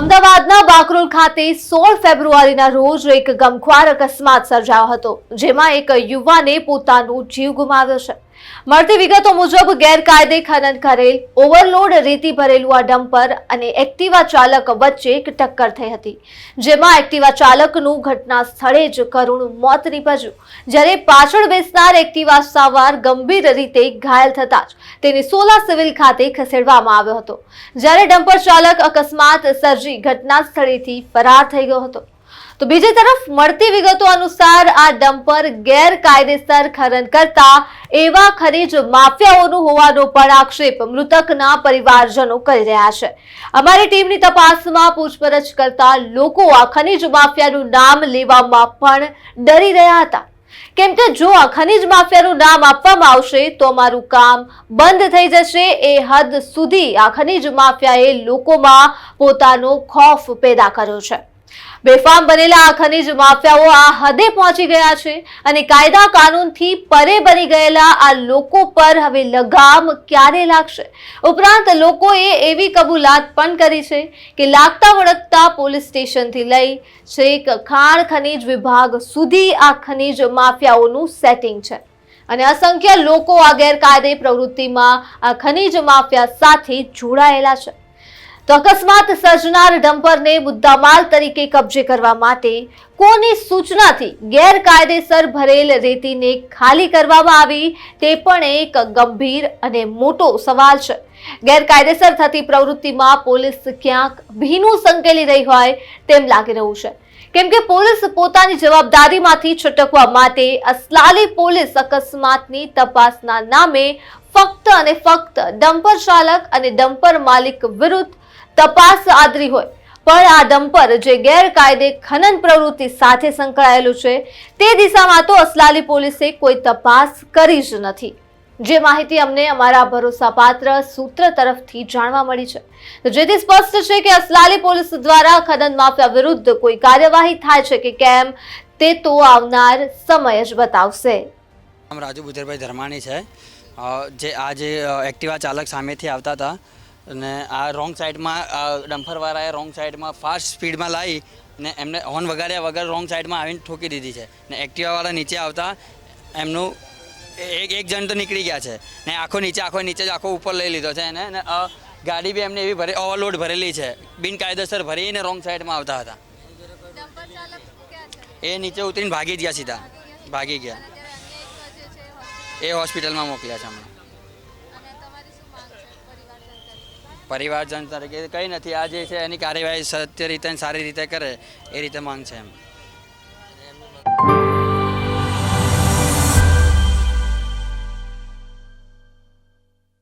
અમદાવાદના બાકરોલ ખાતે સોળ ફેબ્રુઆરીના રોજ એક ગમખ્વાર અકસ્માત સર્જાયો હતો, જેમાં એક યુવાને પોતાનો જીવ ગુમાવ્યો છે. મળતી વિગતો મુજબ ગેરકાયદે ખનન કરેલ, ઓવરલોડ રેતી ભરેલું આ ડમ્પર અને એક્ટિવા ચાલક વચ્ચે એક ટક્કર થઈ હતી. જેમાં એક્ટિવા ચાલકનું ઘટના સ્થળે જ કરુણ મોત નીપજ્યું. જ્યારે પાછળ બેસનાર એક્ટિવા સવાર ગંભીર રીતે ઘાયલ થતા જ તેને સોલા સિવિલ ખાતે ખસેડવામાં આવ્યો હતો. જ્યારે ડમ્પર ચાલક અકસ્માત સર્જી ઘટના સ્થળેથી ફરાર થઈ ગયો હતો. તો બીજી તરફ મળતી વિગતો અનુસાર આ ડમ્પર ગેરકાયદેસર ખનન કરતા એવા ખનીજ માફિયાઓનું હોવાનો પણ આક્ષેપ મૃતકના પરિવારજનો કરી રહ્યા છે. અમારી ટીમની તપાસમાં પૂછપરછ કરતા લોકો આ ખનીજ માફિયાનું નામ લેવામાં પણ ડરી રહ્યા હતા. કેમ કે જો આ ખનીજ માફિયાનું નામ આપવામાં આવશે તો અમારું કામ બંધ થઈ જશે. એ હદ સુધી આ ખનીજ માફિયાએ લોકોમાં પોતાનો ખોફ પેદા કર્યો છે. બેફામ બનેલા આ ખનીજ માફિયાઓ આ હદે પહોંચી ગયા છે અને કાયદા કાનૂનથી પરે બની ગયેલા આ લોકો પર હવે લગામ ક્યારે લાગશે? ઉપરાંત લોકોએ એવી કબૂલાત પણ કરી છે કે લાગતા વળગતા પોલીસ સ્ટેશનથી લઈ છેક ખાણ ખનીજ વિભાગ સુધી આ ખનીજ માફિયાઓનું સેટિંગ છે. અને અસંખ્ય લોકો આ ગેરકાયદે પ્રવૃત્તિમાં આ ખનીજ માફિયા સાથે જોડાયેલા છે. તો અકસ્માત સર્જનાર ડમ્પરને મુદ્દામાલ તરીકે કબજે કરવા માટે કોની સૂચનાથી ગેરકાયદેસર ભરેલ રેતીને ખાલી કરવામાં આવી તે પણ એક ગંભીર અને મોટો સવાલ છે. ગેરકાયદેસર થતી પ્રવૃત્તિમાં પોલીસ ક્યાંક ભીનું સંકેલી રહી હોય તેમ લાગી રહ્યું છે. કેમ કે પોલીસ પોતાની જવાબદારીમાંથી છટકવા માટે અસલાલી પોલીસ અકસ્માતની તપાસના નામે ફક્ત અને ફક્ત ડમ્પર ચાલક અને ડમ્પર માલિક વિરુદ્ધ તપાસ આદરી હોય. પણ આ ડમ્પર જે ગેરકાયદે ખનન પ્રવૃત્તિ સાથે સંકળાયેલું છે, તે દિશામાં તો અસલાલી પોલીસે કોઈ તપાસ કરી જ નથી. જે માહિતી અમને અમારા ભરોસાપાત્ર સૂત્ર તરફથી જાણવા મળી છે. જેથી સ્પષ્ટ છે કે અસલાલી પોલીસ દ્વારા ખનન માફિયા વિરુદ્ધ કોઈ કાર્યવાહી થાય છે કે કેમ, તે તો આવનાર સમય જ બતાવશે. રાજુ બુજરભાઈ ધર્માણી છે. જે આ જે એક્ટિવા ચાલક સામેથી આવતા હતા. અને આ રોંગ સાઈડમાં ડમ્ફરવાળાએ રોંગ સાઈડમાં ફાસ્ટ સ્પીડમાં લાવી ને એમને હોર્ન વગાડ્યા વગર રોંગ સાઈડમાં આવીને ઠોકી દીધી છે. ને એક્ટિવાવાળા નીચે આવતા એમનું એક એક જણ તો નીકળી ગયા છે. ને આખો નીચે આખો નીચે જ આખો ઉપર લઈ લીધો છે એને. ને ગાડી બી એમને એવી ભરે ઓવરલોડ ભરેલી છે. બિનકાયદેસર ભરીને રોંગ સાઈડમાં આવતા હતા. એ નીચે ઉતરીને ભાગી ગયા સીધા. ભાગી ગયા. એ હોસ્પિટલમાં મોકલ્યા છે હમણાં. પરિવારજન તરીકે કંઈ નથી. આ જે છે એની કાર્યવાહી સત્ય રીતે સારી રીતે કરે એ રીતે માંગ છે એમ